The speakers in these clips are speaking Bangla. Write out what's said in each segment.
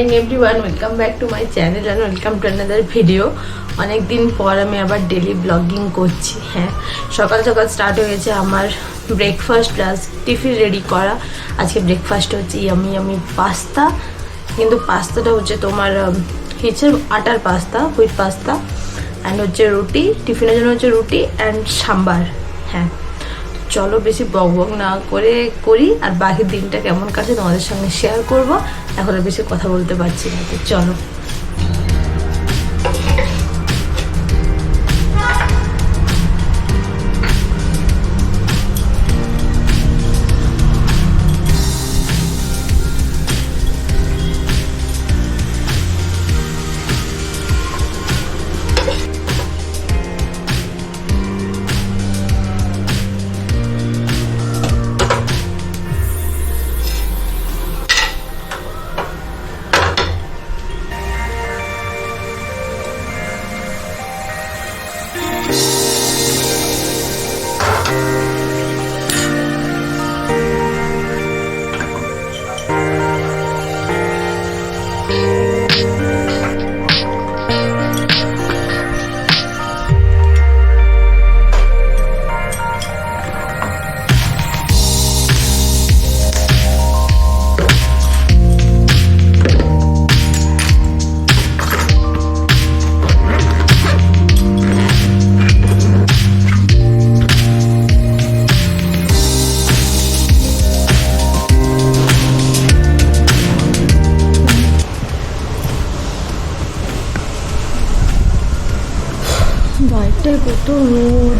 Morning everyone welcome back to my channel and welcome to another video অনেক দিন পর আমি আবার ডেলি ব্লগিং করছি। হ্যাঁ সকাল সকাল স্টার্ট হয়েছে আমার ব্রেকফাস্ট প্লাস টিফিন রেডি করা। আজকে ব্রেকফাস্ট হচ্ছে ইয়ামি আমি পাস্তা কিন্তু পাস্তাটা হচ্ছে তোমার হচ্ছে? আটার পাস্তা হুইট পাস্তা অ্যান্ড হচ্ছে রুটি। টিফিনের জন্য হচ্ছে রুটি অ্যান্ড সাম্বার। হ্যাঁ চলো বেশি বক বক না করে করি। আর বাকি দিনটা কেমন কাটে তোমাদের সঙ্গে শেয়ার করব। এখন আর বেশি কথা বলতে পারছি না চলো। বাইকটায় কত রোদ।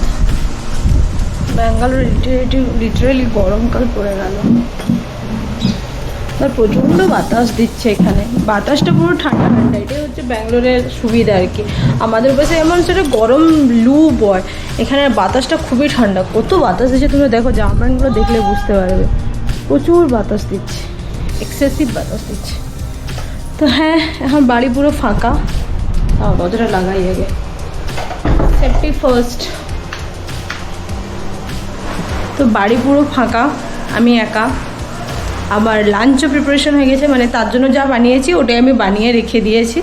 ব্যাঙ্গালোর লিটারেলি গরমকাল পড়ে গেল। আর প্রচণ্ড বাতাস দিচ্ছে এখানে। বাতাসটা পুরো ঠান্ডা ঠান্ডা এটাই হচ্ছে ব্যাঙ্গালোরের সুবিধা আর কি। আমাদের পাশে এমন সেটা গরম লু বয় এখানে বাতাসটা খুবই ঠান্ডা। কত বাতাস দিচ্ছে তুমি দেখো, জামা প্যান্টগুলো দেখলে বুঝতে পারবে। প্রচুর বাতাস দিচ্ছে। এক্সেসিভ বাতাস দিচ্ছে। তো হ্যাঁ এখন বাড়ি পুরো ফাঁকা। দরজাটা লাগাই আগে। Safety first. তো বাড়ি পুরো ফাঁকা, আমি একা। আমার লাঞ্চও প্রিপারেশন হয়ে গেছে মানে তার জন্য যা বানিয়েছি, ওটাই আমি বানিয়ে রেখে দিয়েছি।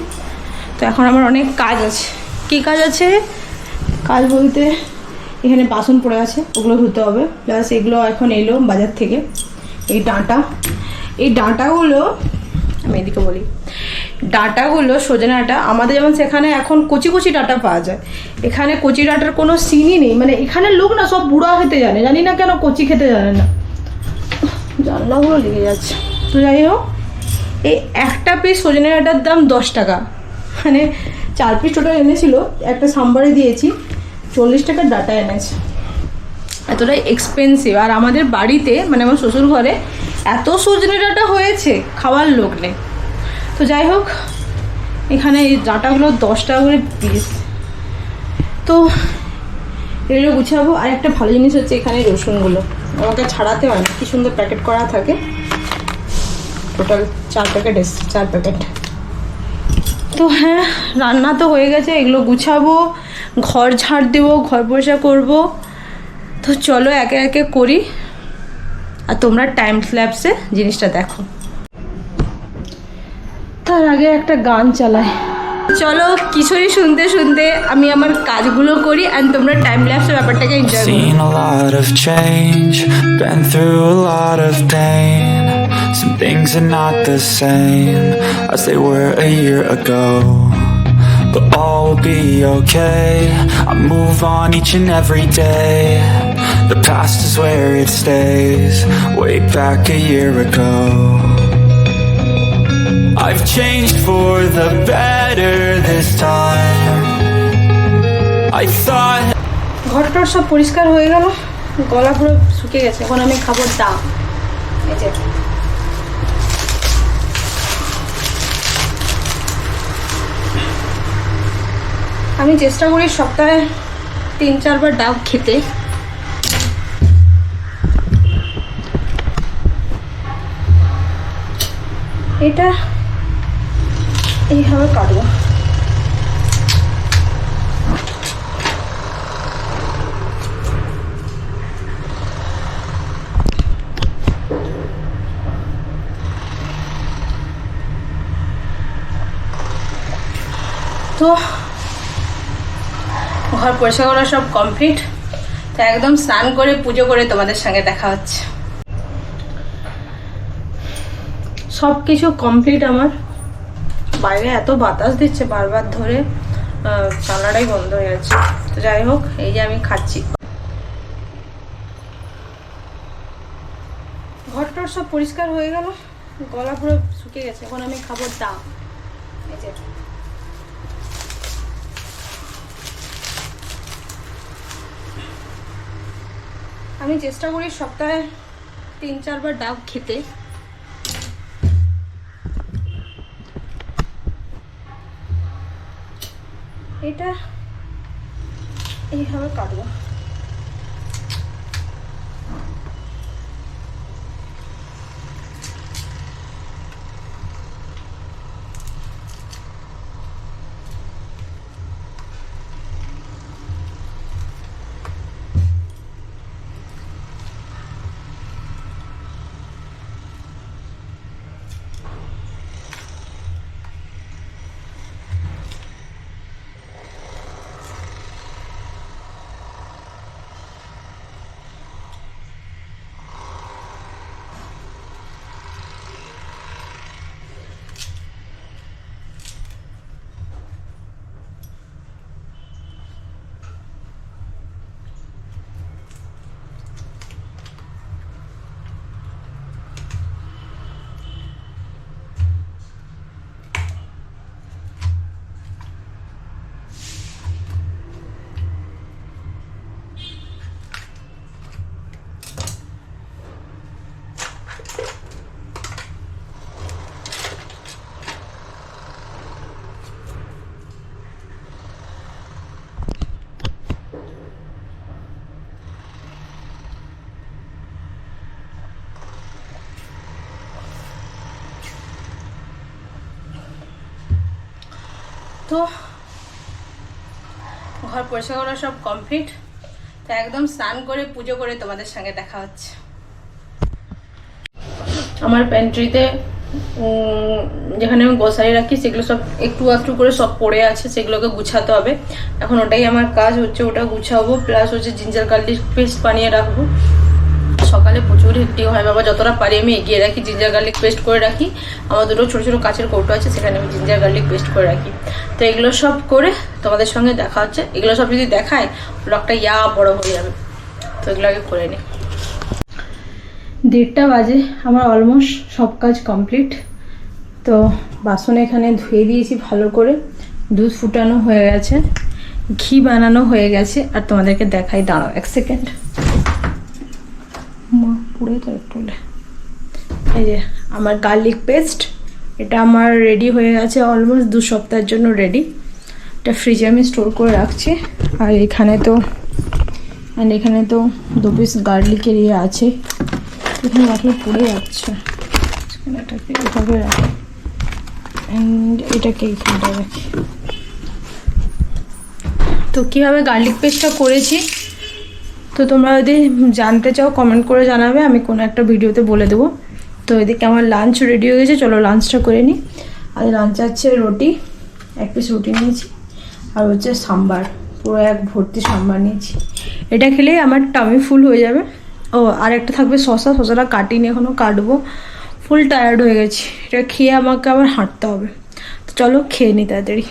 তো এখন আমার অনেক কাজ আছে। কী কাজ আছে? কাজ বলতে এখানে বাসন পড়ে আছে, ওগুলো ধুতে হবে। প্লাস এগুলো এখন এলো বাজার থেকে। এই ডাঁটা। এই ডাঁটাগুলো, আমি এদিকে বলি। ডাঁটাগুলো, সজনে ডাঁটা, আমাদের যেমন সেখানে এখন কচি কচি ডাটা পাওয়া যায়। এখানে কচি ডাঁটার কোনো সিনই নেই মানে এখানে লোক না সব বুড়া খেতে জানে, জানি না কেন কচি খেতে জানে না। জানলাগুলো লেগে যাচ্ছে। তো যাই হোক, এই একটা পিস সজনে ডাঁটার দাম দশ টাকা। মানে চার পিস টোটাল এনেছিল, একটা সাম্বারে দিয়েছি, চল্লিশ টাকার ডাটা এনেছে। এতটাই এক্সপেন্সিভ আর আমাদের বাড়িতে মানে আমার শ্বশুর ঘরে এত সজনে ডাঁটা হয়েছে, খাওয়ার লোক নেই। তো যাই হোক, এখানে এই ডাঁটাগুলো দশ টাকা করে পিস তো এগুলো গুছাবো। আর একটা ভালো জিনিস হচ্ছে এখানে রসুনগুলো। আমাকে ছাড়াতে হয় কি সুন্দর প্যাকেট করা থাকে। টোটাল চার প্যাকেট এসছে, চার প্যাকেট তো হ্যাঁ রান্না তো হয়ে গেছে। এগুলো গুছাবো, ঘর ঝাড় দেবো, ঘর পরিষ্কার করব। তো চলো একে একে করি। আর তোমরা টাইম স্ল্যাপসে জিনিসটা দেখো। তার আগে একটা গান চালাই চলো কিছুই শুনতে শুনতে আমি আমার কাজগুলো করি অ্যান্ড তোমরা টাইম ল্যাপসের ব্যাপারটাকে এনজয় করো Seen a lot of change, been through a lot of pain. Some things are not the same as they were a year ago. But all will be okay. I move on each and every day. The past is where it stays, way back a year ago. I've changed for the better this time. I thought. ঘরটা সব পরিষ্কার হয়ে গেল গলা পুরো শুকিয়ে গেছে এখন আমি খাব যে আমি চেষ্টা করি সপ্তাহে তিন, চারবার ডাব খেতে এটা এইভাবে কাটবো। তো, ঘর পরিষ্কার করা সব কমপ্লিট তো একদম স্নান করে পুজো করে তোমাদের সঙ্গে দেখা হচ্ছে। সব কিছু কমপ্লিট আমার। বাইরে এত বাতাস দিচ্ছে বারবার ধরে জানলাটাই বন্ধ হয়ে যাচ্ছে তো যাই হোক, এই যে আমি খাচ্ছি। ঘরটার সব পরিষ্কার হয়ে গেল, গলা পুরো শুকিয়ে গেছে। এখন আমি খাব যে। আমি চেষ্টা করি সপ্তাহে তিন চারবার ডাব খেতে। এটা এইভাবে কাটবো। তো ঘর পরিষ্কার করা সব কমপ্লিট তো একদম স্নান করে পুজো করে তোমাদের সঙ্গে দেখা হচ্ছে। আমার প্যান্ট্রিতে যেখানে আমি গোসাই রাখি, সেগুলো সব একটু একটু করে সব পড়ে আছে, সেগুলোকে গুছাতে হবে। এখন ওটাই আমার কাজ, হচ্ছে ওটা গুছাবো প্লাস হচ্ছে জিঞ্জার গার্লিক পেস্ট বানিয়ে রাখব। সকালে প্রচুর হেক্টিক হয় বাবা, যতটা পারি আমি এগিয়ে রাখি জিঞ্জার গার্লিক পেস্ট করে রাখি। আমার দুটো ছোটো ছোটো কাচের কৌটো আছে, সেখানে আমি জিঞ্জার গার্লিক পেস্ট করে রাখি। তো এগুলো সব করে তোমাদের সঙ্গে দেখা হচ্ছে। এগুলো সব যদি দেখায় ব্লগটা ইয়া বড় হয়ে যাবে। তো এগুলো আগে করে নিই দেড়টা বাজে, আমার অলমোস্ট সব কাজ কমপ্লিট তো বাসন এখানে ধুয়ে দিয়েছি ভালো করে। দুধ ফুটানো হয়ে গেছে, ঘি বানানো হয়ে গেছে, আর তোমাদেরকে দেখাই দাঁড়াও এক সেকেন্ড পুড়ে তো একটু এই যে আমার গার্লিক পেস্ট এটা আমার রেডি হয়ে গেছে অলমোস্ট দু সপ্তাহের জন্য রেডি এটা ফ্রিজে আমি স্টোর করে রাখছি। আর এখানে তো অ্যান্ড এখানে তো দু পিস গার্লিকের ইয়ে আছে। এখানে রাখলে পুড়ে যাচ্ছে। এটাকে এভাবে রাখি অ্যান্ড এটাকে এখানটা রাখি। তো কীভাবে গার্লিক পেস্টটা করেছি? তো তোমরা যদি জানতে চাও কমেন্ট করে জানাবে, আমি কোনো একটা ভিডিওতে বলে দেবো। তো এদিকে আমার লাঞ্চ রেডি হয়ে গেছে, চলো লাঞ্চটা করে নিই আর লাঞ্চ আছে রুটি, এক পিস রুটি নিয়েছি, আর হচ্ছে সাম্বার, পুরো এক ভর্তি সাম্বার নিয়েছি। এটা খেলেই আমার টামি ফুল হয়ে যাবে। ও, আর একটা থাকবে শশা শশাটা কাটিনি এখনও কাটবো। ফুল টায়ার্ড হয়ে গেছি। এটা খেয়ে আমাকে আবার হাঁটতে হবে। তো চলো খেয়ে নিই তাড়াতাড়ি।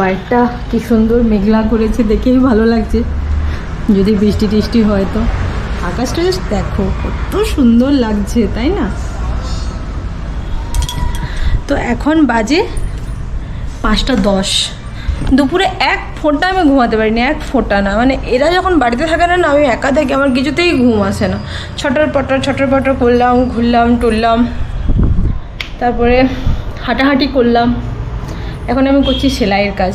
বাইকটা কি সুন্দর মেঘলা করেছে, দেখেই ভালো লাগছে। যদি বৃষ্টি টিষ্টি হয় তো। আকাশটা জাস্ট দেখো, কত সুন্দর লাগছে, তাই না? তো এখন বাজে পাঁচটা দশ। দুপুরে এক ফোঁটা আমি ঘুমাতে পারিনি, এক ফোঁটা না। মানে এরা যখন বাড়িতে থাকে না না, আমি একা থাকি, আমার কিছুতেই ঘুম আসে না। ছটর পটর ছটর পটর করলাম, ঘুরলাম, টুরলাম। তারপরে হাঁটাহাঁটি করলাম। এখন আমি করছি সেলাইয়ের কাজ।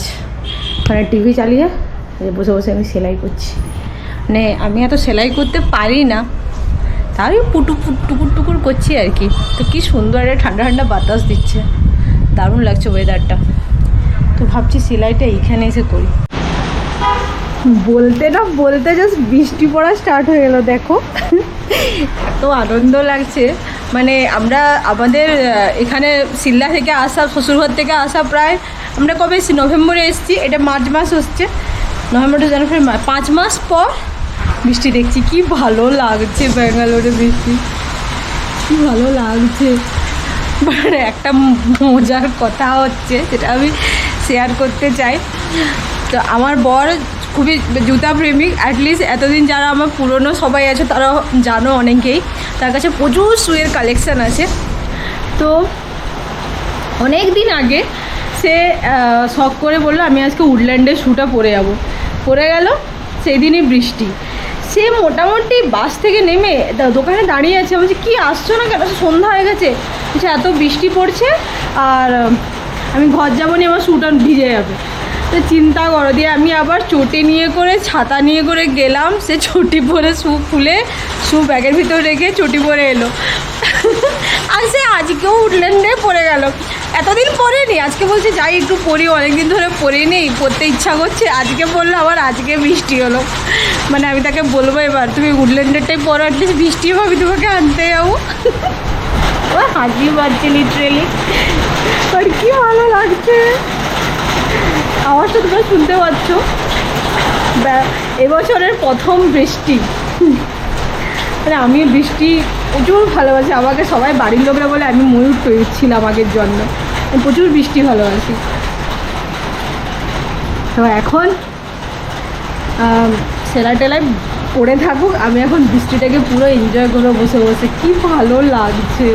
মানে টিভি চালিয়ে বসে বসে আমি সেলাই করছি। মানে আমি এত সেলাই করতে পারি না। তাই পুটু টুকুর টুকুর করছি আর কি। তো কি সুন্দর একটা ঠান্ডা ঠান্ডা বাতাস দিচ্ছে। দারুণ লাগছে ওয়েদারটা তো ভাবছি সেলাইটা এইখানে এসে করি। বলতে না বলতে জাস্ট বৃষ্টি পড়া স্টার্ট হয়ে গেল, দেখো। এত আনন্দ লাগছে। মানে আমরা আমাদের এখানে সিল্লা থেকে আসা, শ্বশুরঘর থেকে আসা প্রায়, আমরা কবে এসেছি? নভেম্বরে এসেছি, এটা মার্চ মাস হচ্ছে। নভেম্বর জানুয়ারি পাঁচ মাস পর বৃষ্টি দেখছি, কি ভালো লাগছে ব্যাঙ্গালোরে বৃষ্টি। কি ভালো লাগছে। মানে একটা মজার কথা হচ্ছে, যেটা আমি শেয়ার করতে চাই। তো আমার বর খুবই জুতা প্রেমিক অ্যাটলিস্ট এতদিন যারা আমার পুরনো সবাই আছে তারা জানো অনেকেই। তার কাছে প্রচুর শুয়ের কালেকশান আছে। তো অনেক দিন আগে সে শখ করে বলল, আমি আজকে উডল্যান্ডে শ্যুটা পরে যাব। পরে গেল সেই দিনই বৃষ্টি। সে মোটামুটি বাস থেকে নেমে দোকানে দাঁড়িয়ে আছে। বলছে, কি আসছো না কেন? সন্ধ্যা হয়ে গেছে। বলছে, এত বৃষ্টি পড়ছে, আর, আমি ঘর যাব নি আমার শ্যুটা ভিজে যাবে। তো চিন্তা করো, দিয়ে আমি আবার চটি নিয়ে করে, ছাতা নিয়ে করে গেলাম, সে চটি পরে শু খুলে শু ব্যাগের ভিতর রেখে চটি পরে এলো। আর সে আজকেও উঠলেন্ডে পরে গেল। এতদিন পরেনি আজকে বলছে যাই একটু পরি অনেকদিন ধরে পরে নেই পরতে ইচ্ছা করছে, আজকে পরলো আবার আজকে বৃষ্টি হলো। মানে আমি তাকে বলব এবার, তুমি উডল্যান্ডেরটাই পরো অ্যাটলিস্ট বৃষ্টি হবে, তোমাকে আনতে যাব। ও হাসি পাচ্ছে লিটারেলি আর কি ভালো লাগছে। আওয়াজটা তোমরা শুনতে পাচ্ছ। এবছরের প্রথম বৃষ্টি। মানে আমি বৃষ্টি প্রচুর ভালোবাসি। আমাকে সবাই বাড়ির লোকরা বলে, আমি ময়ূর তৈরি ছিলাম আগের জন্য। প্রচুর বৃষ্টি ভালোবাসি। তো এখন সেলাই টেলাই পড়ে থাকুক। আমি এখন বৃষ্টিটাকে পুরো এনজয় করে বসে বসে। কি ভালো লাগছে।